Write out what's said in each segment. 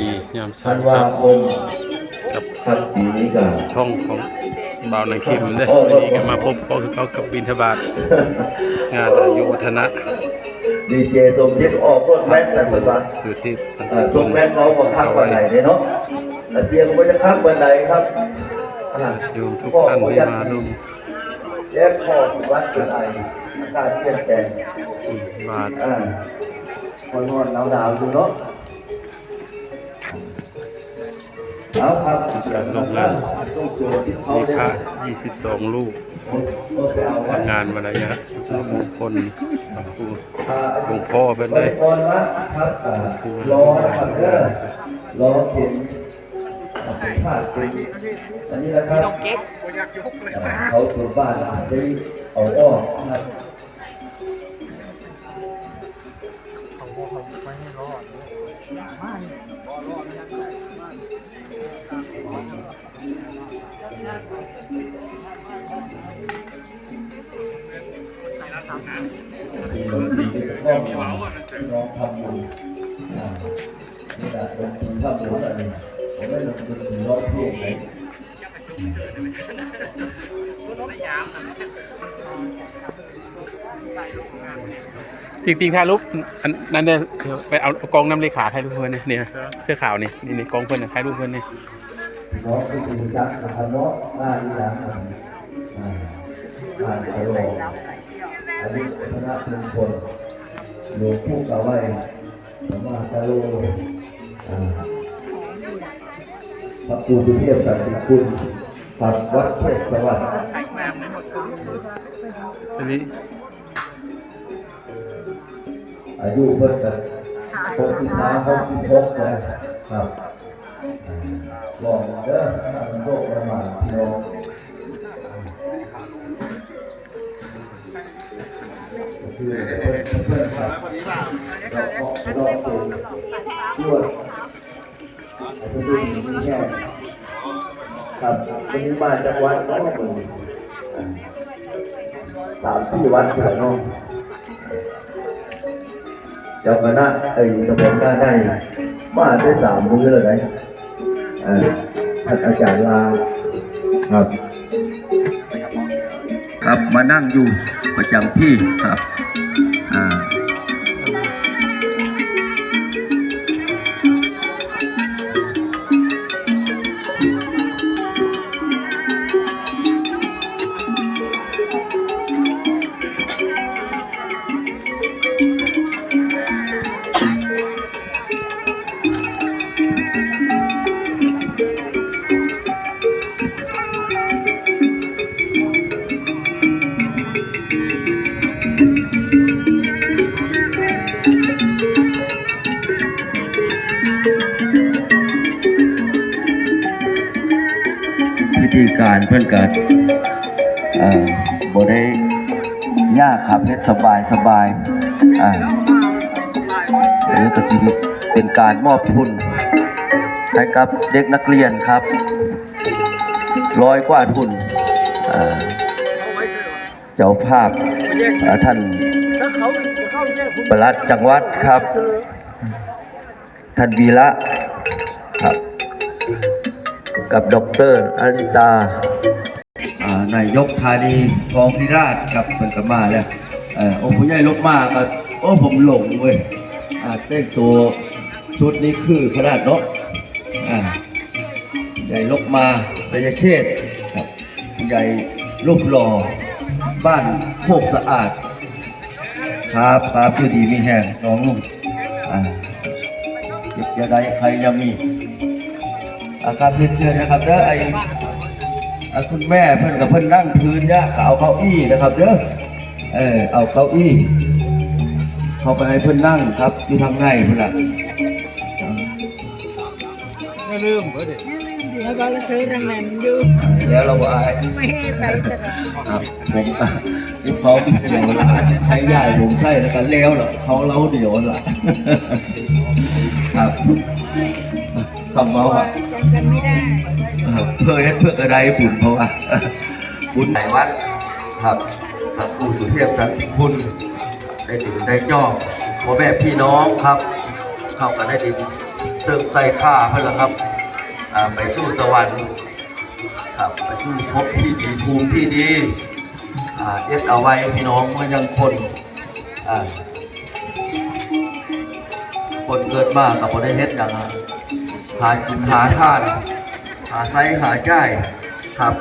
ดียามเช้าธันควารับคมกับครับปีนี้กันช่องของบ่าวนังคิมเด้อวันนี้ก็มาพบก็คือเขากับบินทบาทงานอายุวัฒนะดีเจสมจิตออกรถแม็กซ์กันเปิดว่าสุเทพสันอ่าติสมแม็กซ์เขาของทักวันไหนเนี่ยเนาะแต่เสียงเขาจะทักวันไหนครับอ่าโยมทุกท่านที่มาร่วมแยกพ่อวัดเป็นไออากาศเปลี่ยนแปลงอืมบาทอ่าคนนอนหนาวหนาวๆอยู่เนาะ เอาครับจากโรงงานต้องโจทย์ที่เขามีได้พระ22ลูกก็ไปเอาวัดงานวันอะไรนะมงคลพระครูอ่าหลวงพ่อเป็นเลยก่อนนะครับอ่ารอนะครับเด้อรอเข็มเป็นผ้าเป็นอันนี้นะครับเขาตัวบ้านอาจจะเอาออกนะครับ มีดนตรีที่จะต้องมีน้องทำบุญอ่นี่แหละดนตรีทำบุญอะไรผมไม่ลงดนตรีร้องเพลงไหนจริงๆถ่ายรูปนนั้นเนี่ยเดี๋ยวไปเอากองน้ำเลขาถ่ายรูปเพื่อนเนี่ยเสื้อขาวนี่นี่กองเพื่อนนะถ่ายรูปเพื่อนเนี่ย น้องที่เป็นจักรนะครับเนาะหน้าที่หลังอ่าอ่านตลอดอันนี้คณะชุมชนหลวงปู่กาไว้สมาตาโลอ่าพระครูสุเทพสันติคุณปัดวัดเทพสวัสดิ์อันนี้อายุเพิ่นกันหกสิบห้าหกสิบหกนะครับ ลองเด้อถ้าเป็นโรคประมาทพี่น้องก็คือเพิ่อนเพิ่อนครับเราออกเราเป็นช่วยไอ้เพิ่นดูมีแค่ครับวันนี้มาจากวัดน้องเพิ่นอ่าสามสี่วัดเถอะน้องเจ้าคณะไอ้กระบวนการได้มาได้สามมือแล้วไง ท่านอาจารย์ลาครับ ครับมานั่งอยู่ประจำที่ครับอ่า ธีการเพื่อนกันเอ่อบ่ได้ยากครับเฮ็ดสบายสบายอ่าหรือก็สิเป็นการมอบทุนให้กับเด็กนักเรียนครับร้อยกว่าทุนเจ้าภาพท่านประหลัดจังหวัดครับ ท่านวีระ กับดอกเตอรอนิตาอ่านายกธานีทองพิราชครับเป็นกมาแล้วเอ่อโอ้ผู้ใหญ่ลบมากครับโอ้ผมหลงเว้ยอ่าเต้นตัวชุดนี้คือขนาดเนาะอ่าใหญ่ลบมาสยเชษครับใหญ่ลูกหล่อบ้านโคกสะอาด ครับครับชื่อดีมีแห่งน้องลุงอ่าเก็บยาใดใครยังมี อาการเรียนเชิญนะครับเด้อไอ้อะคุณแม่เพิ่นกับเพิ่นนั่งพื้นเนี่ยก็เอาเก้าอี้นะครับเด้อเออเอาเก้าอี้เข้าไปให้เพิ่นนั่งครับอยู่ทางในเพิ่นล่ะไม่ลืมเพื่อนแล้วก็ซื้อรางวัลอยู่แล้วเราว่าไอ้ไม่ให้ไปตลอดครับผมอะที่เขาเดี๋ยวละใช้ใหญ่ผมใช่แล้วกันแล้วเหรอเขาเล้าเดี๋ยวละครับ คำเมาอะจำกันไม่ได้เอ่อเพื่อเฮ็ดเพื่อกระไดบุญเพราะว่าบุญไหนวัดครับพระครูสุเทพสันติคุณ ได้ถึงได้จอบพ่อแม่พี่น้องครับ เข้ากันได้ดีเสริมใส่ข้าเพื่อนละครับอ่าไปสู่สวรรค์ครับไปสู่ภพที่ดีภูมิที่ดีอ่าเอ็ดเอาไว้พี่น้องมันยังคนอ่าคนเกิดมากกับคนได้เฮ็ดอย่างนั้น หากินหาทาน หาไซหาจ่ายครับ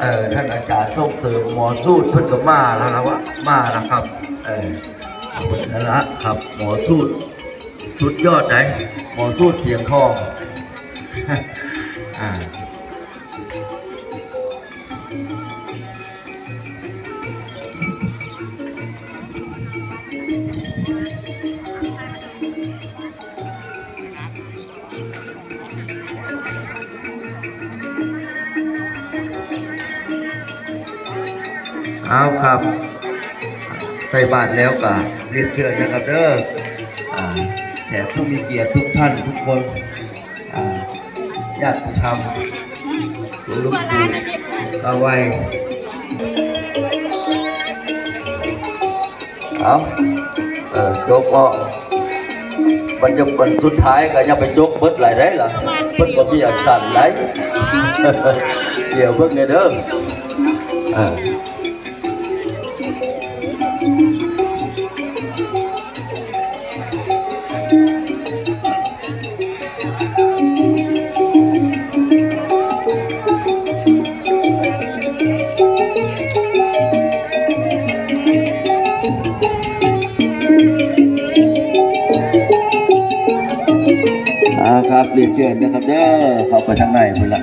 เออท่านอาจารย์ส่งเสริมหมอสูตรเพิ่นก็มาแล้วนะว่ามาแล้วครับ เออเพิ่นนั่นละครับ หมอสูตรสุดยอดไหนหมอสูตรเสียงทองอ่า เอาครับ ใส่บาตรแล้วก็เรียนเชิญนะครับเด้อแขกผู้มีเกียรติทุกท่านทุกคนญาติธรรมสุลุงปู่เอาไว้เอาเออจกอันจะเป็นสุดท้ายก็ย่าไปจกเบิดหลายได้ล่ะเพิ่นก็มีอักษรหลายเดี๋ยวเพิ่งเนี่ยเด้อ ครับเรียนเชิญนะครับเด้อเข้าไปทางในพุ่นล่ะ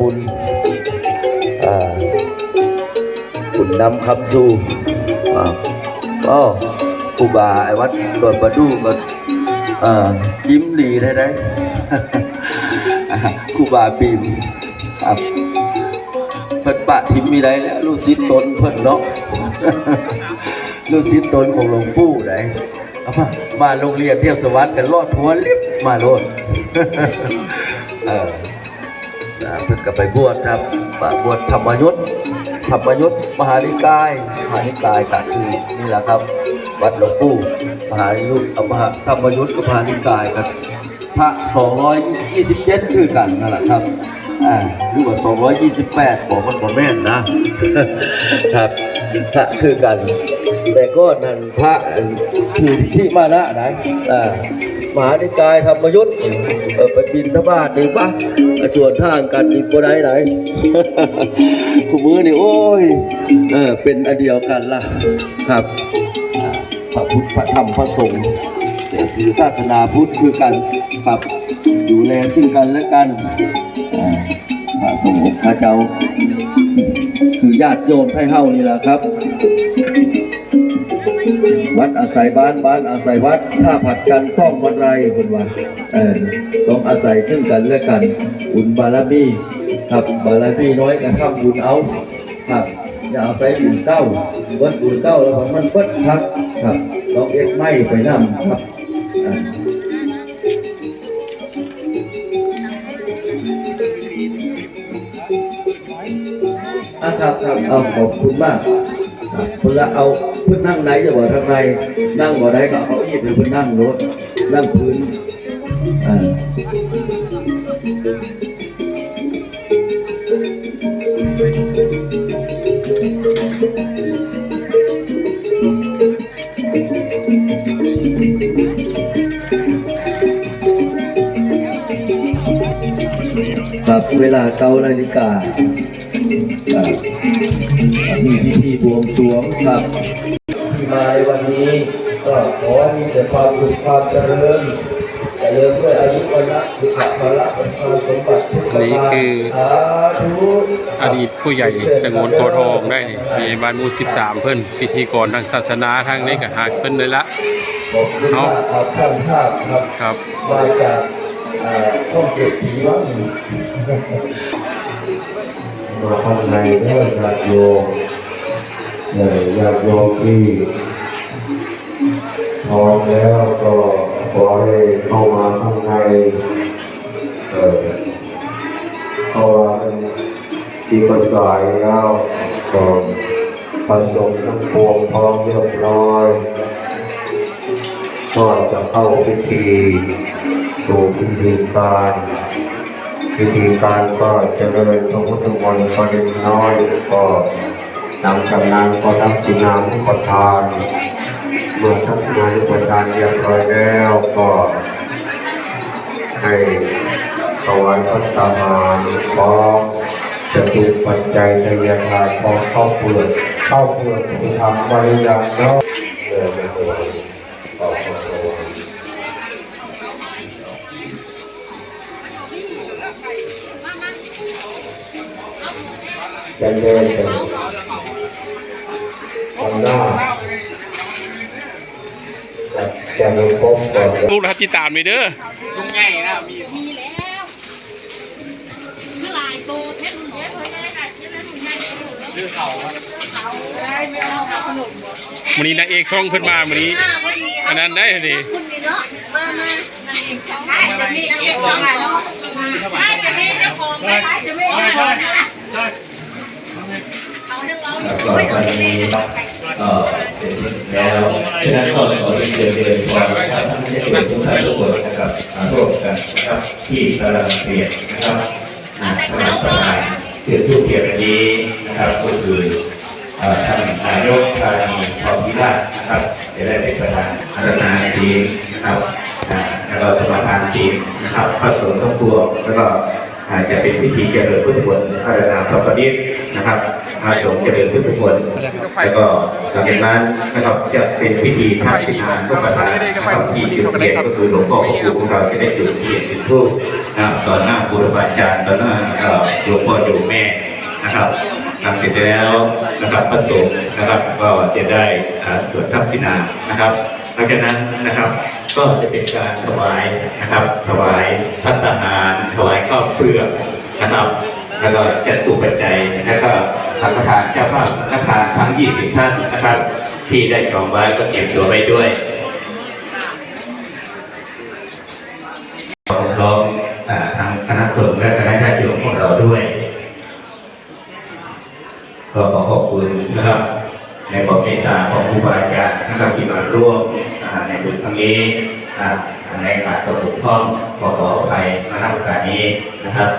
บุญอ่าบุญนำคำสู่อ่าก็ครูบาไอ้วัดตรวจประดูก็อ่ายิ้มดีได้ได้ครูบาบีมครับเพิ่นปะทิมมีได้แล้วลูกศิษย์ตนเพิ่นเนาะลูกศิษย์ตนของหลวงปู่ได้มาโรงเรียนเที่ยวสวัสดิ์กันรอดทัวลิฟมาโลดเออ อ่าเพิ่นก็ไปบวชครับบวชธรรมยุทธ์ธรรมยุทธ์มหานิกายมหานิกายก็คือนี่แหละครับ วัดหลวงปู่มหานิยุทธ์เอามหาธรรมยุทธ์กับมหานิกายครับพระ 227 คือกันนั่นแหละครับอ่าหรือว่า 228 ของมันบ่แม่นนะครับ พระคือกัน แต่ก็นั่นพระคือที่มานะนะอ่ามหานิกายธรรมยุทธ์ไปบินทบาทนี่ปะส่วนทางกันนี่บ่ได้ไหนคู่มือนี่โอ้ยเออเป็นอันเดียวกันล่ะครับพระพุทธพระธรรมพระสงฆ์แต่ถือศาสนาพุทธคือกันครับดูแลซึ่งกันและกันพระสงฆ์พระเจ้า ญาติโยมให้เฮานี่แหละครับ วัดอาศัยบ้านบ้านอาศัยวัด ถ้าผัดกันคล้องวันไรคนว่าเออต้องอาศัยซึ่งกันและกันบุญบารมีครับบารมีน้อยกันทำบุญเอาครับอย่าเอาใส่บุญเก้าเบิ้บุญเก้าแล้วมันเบิ้ครับครับต้องเอ็ดไม่ไปนำครับ อ่าอะครับครับเอาขอบคุณมากครับเอเอาเพื่อนั่งไหนจะบอกทางในนั่งบ่ได้ก็เอาอีกเพื่อนั่งรถนั่งพื้นอ่า เวลาเก้านาฬิกาอ่ามีพิธีบวงสรวงครับที่มาในวันนี้ก็ขอให้มีแต่ความสุขความเจริญแต่เริ่มด้วยอายุวันละสุขภาระประทานสมบัติทุกประนี่การคือสาธุอดีตผู้ใหญ่สงวนโกทองได้นี่มีบ้านหมู่13เพิ่นพิธีกรทางศาสนาทางนี้ก็หาเพิ่นเลยละขอบคุณมากครับท่านภาพครับครับมาจาก เอ่อช่องเจ็ดสีวังมาข้างในเพื่องญาติโยมเนี่ยญาติโยมที่พร้อมแล้วก็ขอให้เข้ามาข้างในเออเข้ามาเป็นที่ประสายแล้วก็ประสงค์ทั้งปวงพร้อมเรียบร้อยก็จะเข้าพิธี สู่พิธีการพิธีการก็เจริญพระพุทธมนต์ก็เล็กน้อยก็หลังจากนั้นก็รับสินามุปทาน เมื่อทักษิณานุปทานเรียบร้อยแล้วก็ให้ถวายพระตาหารพร้อมจะตุปัจจัยทายทานพร้อมเข้าเปลือกเข้าเปลือกที่ทำบริยามเนาะ จะเดินไปทางหน้าจะมีพบก่อนลูกรัติดตามไปเด้อมีแล้วเมื่อลายโตเพชรเพชรเลยได้เพชรลุงใหญ่เรื่องเขาเขาได้ไม่เอาขนมวันนี้นางเอกช่องเพิ่นมาวันนี้พอดีอันนั้นได้ดิคุณนี่เนาะมามานั่นเองสองได้จะมีเก็บของเนาะได้จะมีเจ้าของได้จะมีเจ้าของนะเอาเรื่องเอา แล้วก็ไว้ตเอาอนที่นี้นี่ก็เสร็จแล้วฉะนั้นก็ขอเรียนเชิญเรียนครับท่านที่เป็นทุกท่านทุกคนนะครับร่วมกันนะครับที่กำลังเรียนนะครับสำหรับประธานคือผู้เกียรตินี้นะครับก็คือท่านนายกธานีทองพิราชนะครับจะได้เป็นประธานอาราธนาศีลนะครับแล้วก็สมาทานศีลนะครับพระสงฆ์ทั้งปวแล้วก็อาจจะเป็นพิธีเจริญพุทธมนต์อาราธนาพระปฏิษนะครับ พระสงฆ์เจริญพุทธมนต์แล้วก็หลังจากนั้นนะครับจะเป็นพิธีทักษิณานุปทานนะครับที่จุดเทียนก็คือหลวงพ่อพระครูของเราจะได้จุดเทียนจุดธูปนะครับต่อหน้าบุรพาจารย์ต่อหน้าเอ่อหลวงพ่อโยมแม่นะครับทำเสร็จแล้วนะครับพระสงฆ์นะครับก็จะได้อ่าสวดทักษิณานะครับหลังจากนั้นนะครับก็จะเป็นการถวายนะครับ ถวายพัตตาหารถวายข้าวเปลือกนะครับ แล้วก็จัดตุปัจจัยแล้วก็สังฆทานเจ้าภาพสังฆทานทั้ง 20 ท่านนะครับ ที่ได้จองไว้ก็เตรียมตัวไว้ด้วยขอร้อมอ่าทางคณะสงฆ์และคณะญาติโยมของเราด้วย ก็ขอขอบคุณนะครับในความเมตตาของครูบาอาจารนะครับที่มาร่วมในบุญครั้งนี้ในขาดตกบกพร่องขอขออภัยมาณโอกาสนี้นะครับ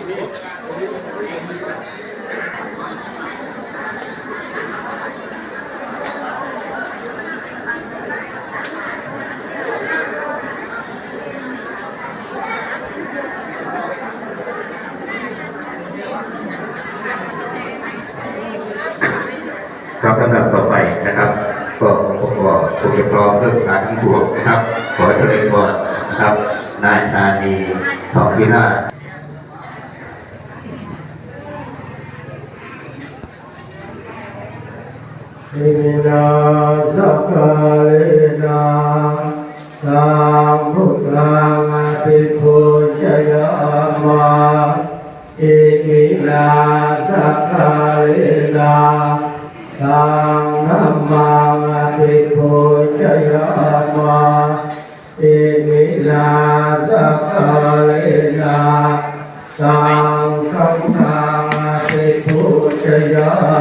ครับลำดับต่อไปนะครับก็ผมก็คงจะพร้อมเรื่องการทั้งปวงนะครับ ขอเจริญพรนะครับ นายธานีทองพิราช นาสักเลนาตามพุทธังอภิปุชยามาอิมินาสักเลนาตามนัมมังอภิชยามาอิมินาสักเลนาตามคัมมังอภิชยา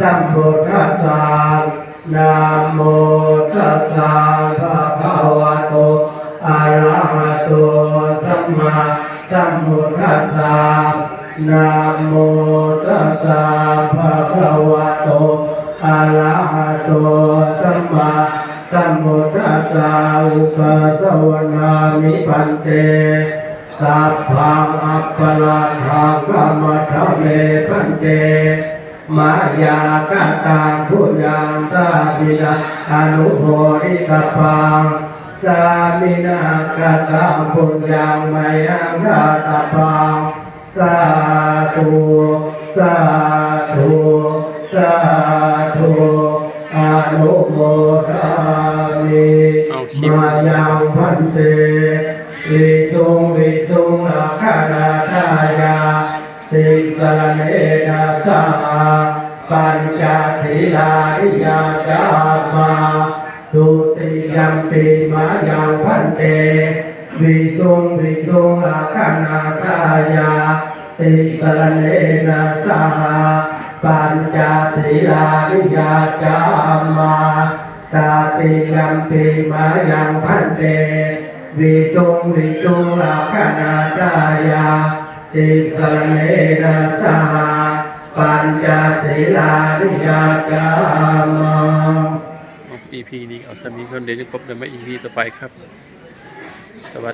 สัมพุทธัสสะนะโมตัสสะภะคะวะโตอะระหะโตสัมมาสัมพุทธัสสะนะโมตัสสะภะคะวะโตอะระหะโตสัมมาสัมพุทธัสสะอุปสวนามิปันเตสัพพังอัปปะลาภาคามะทะเมปันเต มายากะตังพุญญังสาบิดาอนุโภริกปังสามินากะตังพุญญังมายังราตปังสาธุสาธุสาธุอนุโมทามิเอาคลิปมายังพันเตวิจุงวิจุงอาคานาทายา ติสรเนนะสาปัญจศีลาริยาจามาทุติยัมปีมายังพันเตวิสุงวิสุงอาคานาทายาติสรเนนะสหปัญจศีลาริยาจามาตาติยัมปีมายังพันเตวิสุงวิสุงอาคานาทายา ติสรเนระสหปัญจศีลาริยาจามา EP นี้เอาสามีคนเดียวจะพบกันใหม่ EP ต่อไปครับสวัสดี